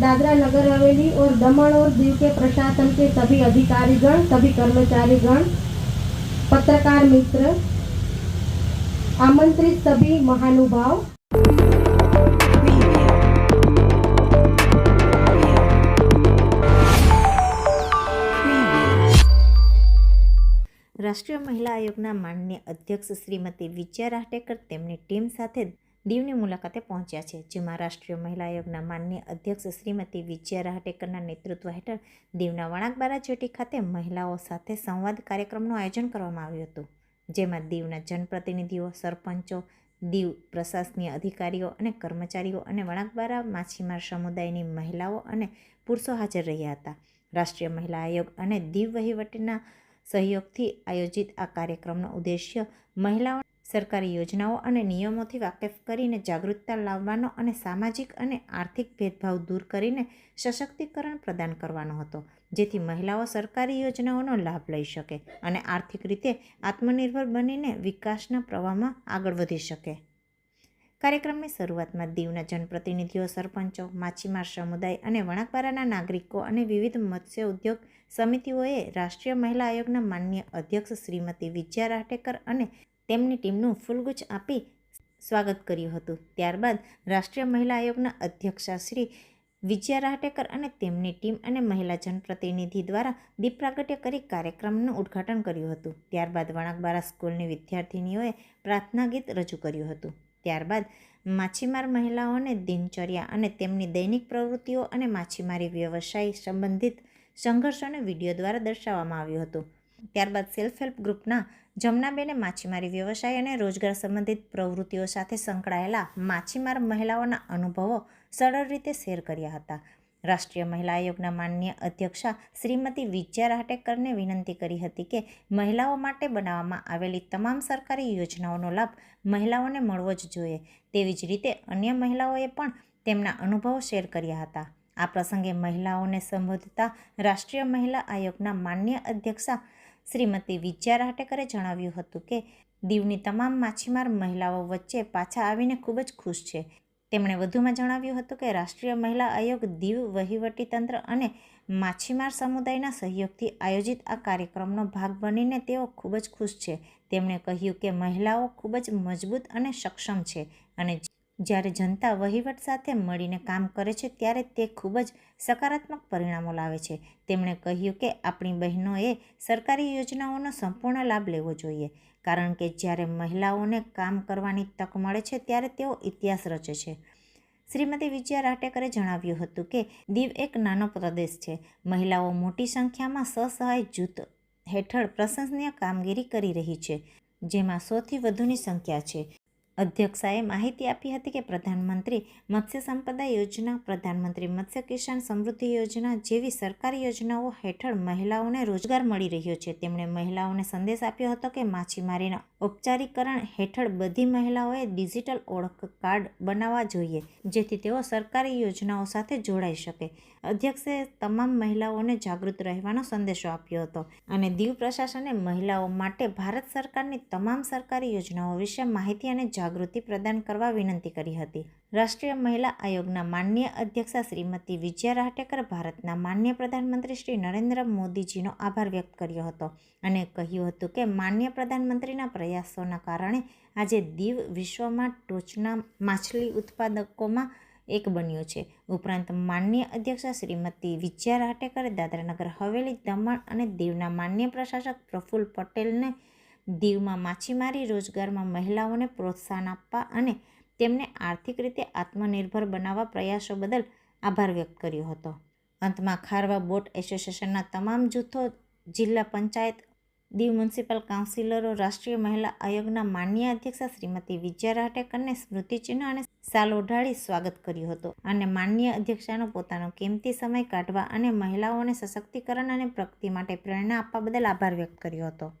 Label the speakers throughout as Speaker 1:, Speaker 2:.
Speaker 1: दादरा नगर हवेली और दमन और दीव के प्रशासन के सभी अधिकारीगण सभी कर्मचारीगण पत्रकार मित्र आमंत्रित सभी महानुभाव
Speaker 2: રાષ્ટ્રીય મહિલા આયોગના માનનીય અધ્યક્ષ શ્રીમતી વિજયા રાહટેકર તેમની ટીમ સાથે દીવની મુલાકાતે પહોંચ્યા છે, જેમાં રાષ્ટ્રીય મહિલા આયોગના માનનીય અધ્યક્ષ શ્રીમતી વિજયા રાહટેકરના નેતૃત્વ હેઠળ દીવના વણાકબારા જેટી ખાતે મહિલાઓ સાથે સંવાદ કાર્યક્રમનું આયોજન કરવામાં આવ્યું હતું, જેમાં દીવના જનપ્રતિનિધિઓ, સરપંચો, દીવ પ્રશાસનીય અધિકારીઓ અને કર્મચારીઓ અને વણાકબારા માછીમાર સમુદાયની મહિલાઓ અને પુરુષો હાજર રહ્યા હતા. રાષ્ટ્રીય મહિલા આયોગ અને દીવ વહીવટીના સહયોગથી આયોજિત આ કાર્યક્રમનો ઉદ્દેશ્ય મહિલાઓ સરકારી યોજનાઓ અને નિયમોથી વાકેફ કરીને જાગૃતતા લાવવાનો અને સામાજિક અને આર્થિક ભેદભાવ દૂર કરીને સશક્તિકરણ પ્રદાન કરવાનો હતો, જેથી મહિલાઓ સરકારી યોજનાઓનો લાભ લઈ શકે અને આર્થિક રીતે આત્મનિર્ભર બનીને વિકાસના પ્રવાહમાં આગળ વધી શકે. કાર્યક્રમની શરૂઆતમાં દીવના જનપ્રતિનિધિઓ, સરપંચો, માછીમાર સમુદાય અને વણાકબારાના નાગરિકો અને વિવિધ મત્સ્ય ઉદ્યોગ સમિતિઓએ રાષ્ટ્રીય મહિલા આયોગના માન્ય અધ્યક્ષ શ્રીમતી વિજયા રાહટેકર અને તેમની ટીમનું ફૂલગુચ્છ આપી સ્વાગત કર્યું હતું. ત્યારબાદ રાષ્ટ્રીય મહિલા આયોગના અધ્યક્ષા શ્રી વિજયા રાહટેકર અને તેમની ટીમ અને મહિલા જનપ્રતિનિધિ દ્વારા દીપ પ્રાગટ્ય કરી કાર્યક્રમનું ઉદ્ઘાટન કર્યું હતું. ત્યારબાદ વણાકબારા સ્કૂલની વિદ્યાર્થિનીઓએ પ્રાર્થના ગીત રજૂ કર્યું હતું. ત્યારબાદ માછીમાર મહિલાઓને દિનચર્યા અને તેમની દૈનિક પ્રવૃત્તિઓ અને માછીમારી વ્યવસાય સંબંધિત સંઘર્ષોને વીડિયો દ્વારા દર્શાવવામાં આવ્યું હતું. ત્યારબાદ સેલ્ફ હેલ્પ ગ્રુપના જમનાબેને માછીમારી વ્યવસાય અને રોજગાર સંબંધિત પ્રવૃત્તિઓ સાથે સંકળાયેલા માછીમાર મહિલાઓના અનુભવો સરળ રીતે શેર કર્યા હતા. રાષ્ટ્રીય મહિલા આયોગના માનનીય અધ્યક્ષા શ્રીમતી વિજયા રાહટેકરને વિનંતી કરી હતી કે મહિલાઓ માટે બનાવવામાં આવેલી તમામ સરકારી યોજનાઓનો લાભ મહિલાઓને મળવો જ જોઈએ. તેવી જ રીતે અન્ય મહિલાઓએ પણ તેમના અનુભવો શેર કર્યા હતા. આ પ્રસંગે મહિલાઓને સંબોધતા રાષ્ટ્રીય મહિલા આયોગના માન્ય અધ્યક્ષા શ્રીમતી વિજયા રાહટેકરે જણાવ્યું હતું કે, દીવની તમામ માછીમાર મહિલાઓ વચ્ચે પાછા આવીને ખૂબ જ ખુશ છે. તેમણે વધુમાં જણાવ્યું હતું કે, રાષ્ટ્રીય મહિલા આયોગ દીવ વહીવટીતંત્ર અને માછીમાર સમુદાયના સહયોગથી આયોજિત આ કાર્યક્રમનો ભાગ બનીને તેઓ ખૂબ જ ખુશ છે. તેમણે કહ્યું કે, મહિલાઓ ખૂબ જ મજબૂત અને સક્ષમ છે અને જ્યારે જનતા વહીવટ સાથે મળીને કામ કરે છે, ત્યારે તે ખૂબ જ સકારાત્મક પરિણામો લાવે છે. તેમણે કહ્યું કે આપણી બહેનોએ સરકારી યોજનાઓનો સંપૂર્ણ લાભ લેવો જોઈએ, કારણ કે જ્યારે મહિલાઓને કામ કરવાની તક મળે છે, ત્યારે તેઓ ઇતિહાસ રચે છે. શ્રીમતી વિજયા રાટેકરે જણાવ્યું હતું કે દીવ એક નાનો પ્રદેશ છે. મહિલાઓ મોટી સંખ્યામાં સ્વસહાય જૂથ હેઠળ પ્રશંસનીય કામગીરી કરી રહી છે, જેમાં સોથી વધુની સંખ્યા છે. અધ્યક્ષાએ માહિતી આપી હતી કે પ્રધાનમંત્રી મત્સ્ય સંપદા યોજના, પ્રધાનમંત્રી મત્સ્ય કિસાન સમૃદ્ધિ યોજના જેવી સરકારી યોજનાઓ હેઠળ મહિલાઓને રોજગાર મળી રહ્યો છે. તેમણે મહિલાઓને સંદેશ આપ્યો હતો કે માછીમારીના ઔપચારિકરણ હેઠળ બધી મહિલાઓએ ડિજિટલ ઓળખ કાર્ડ બનાવવા જોઈએ, જેથી તેઓ સરકારી યોજનાઓ સાથે જોડાઈ શકે. અધ્યક્ષે તમામ મહિલાઓને જાગૃત રહેવાનો સંદેશો આપ્યો હતો અને દીવ પ્રશાસને મહિલાઓ માટે ભારત સરકારની તમામ સરકારી યોજનાઓ વિશે માહિતી અને જાગૃતિ પ્રદાન કરવા વિનંતી કરી હતી. રાષ્ટ્રીય મહિલા આયોગના માન્ય અધ્યક્ષા શ્રીમતી વિજયા રાહટેકર ભારતના માન્ય પ્રધાનમંત્રી શ્રી નરેન્દ્ર મોદીજીનો આભાર વ્યક્ત કર્યો હતો અને કહ્યું હતું કે માન્ય પ્રધાનમંત્રીના પ્રયાસોના કારણે આજે દીવ વિશ્વમાં ટોચના માછલી ઉત્પાદકોમાં એક બન્યો છે. ઉપરાંત માન્ય અધ્યક્ષા શ્રીમતી વિજયા રાહટેકરે દાદરાનગર હવેલી દમણ અને દીવના માન્ય પ્રશાસક પ્રફુલ્લ પટેલને દીવમાં માછીમારી રોજગારમાં મહિલાઓને પ્રોત્સાહન આપવા અને તેમને આર્થિક રીતે આત્મનિર્ભર બનાવવા પ્રયાસો બદલ આભાર વ્યક્ત કર્યો હતો. અંતમાં ખારવા બોટ એસોસિએશનના તમામ જૂથો, જિલ્લા પંચાયત, દીવ મ્યુનિસિપલ કાઉન્સિલરો, રાષ્ટ્રીય મહિલા આયોગના માન્ય અધ્યક્ષા શ્રીમતી વિજયા રાહટેકરને સ્મૃતિચિહ્ન અને સાલ ઓઢાડી સ્વાગત કર્યું હતું. અને માન્ય અધ્યક્ષાનો પોતાનો કિંમતી સમય કાઢવા અને મહિલાઓને સશક્તિકરણ અને પ્રગતિ માટે પ્રેરણા આપવા બદલ આભાર વ્યક્ત કર્યો હતો.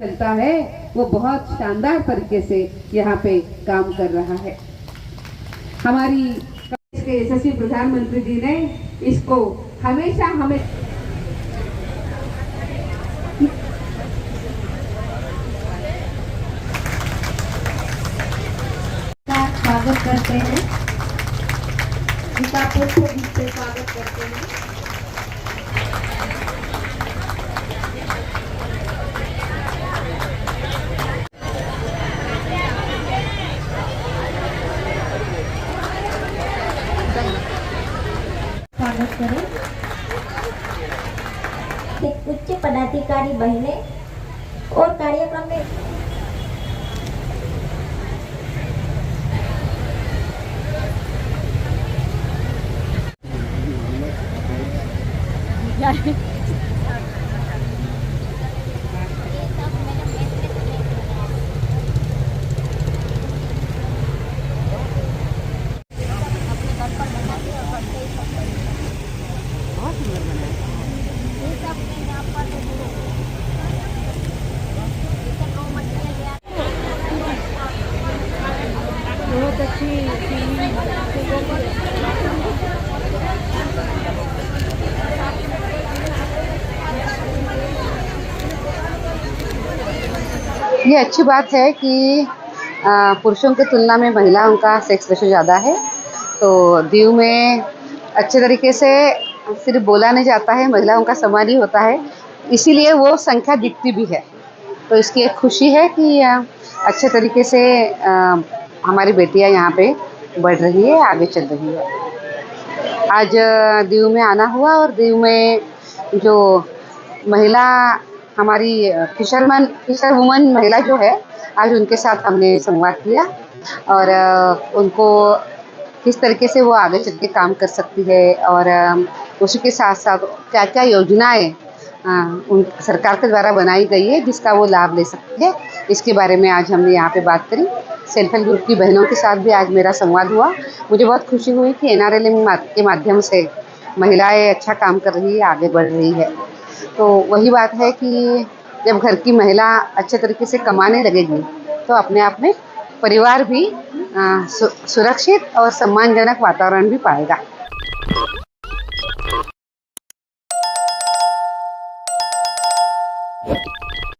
Speaker 3: चलता है, वो बहुत शानदार तरीके से यहाँ पे काम कर रहा है। हमारी के यशस्वी प्रधानमंत्री जी ने इसको हमेशा हमें
Speaker 1: स्वागत करते हैं। स्वागत करते हैं। स्वागत करें
Speaker 4: एक उच्च पदाधिकारी बहने और कार्यक्रम में
Speaker 3: ये अच्छी बात है कि पुरुषों की तुलना में महिलाओं का सेक्स रेशो ज़्यादा है। तो दीव में अच्छे तरीके से सिर्फ़ बोला नहीं जाता है, महिलाओं का समान ही होता है। इसीलिए वो संख्या दिखती भी है। तो इसकी एक खुशी है कि अच्छे तरीके से हमारी बेटियाँ यहाँ पे बढ़ रही है, आगे चल रही है। आज दीव में आना हुआ और दीव में जो महिला, हमारी फिशरमैन फिशर वुमन महिला जो है, आज उनके साथ हमने संवाद किया और उनको किस तरीके से वो आगे चल के काम कर सकती है और उसी के साथ साथ क्या क्या योजनाएँ अ, उन सरकार के द्वारा बनाई गई है जिसका वो लाभ ले सकती है। इसके बारे में आज हमने यहाँ पे बात करी। सेल्फ हेल्प ग्रुप की बहनों के साथ भी आज मेरा संवाद हुआ। मुझे बहुत खुशी हुई कि एनआरएलएम के माध्यम से महिलाएँ अच्छा काम कर रही है आगे बढ़ रही है। तो वही बात है कि जब घर की महिला अच्छे तरीके से कमाने लगेगी तो अपने आप में परिवार भी सुरक्षित और सम्मानजनक वातावरण भी पाएगा।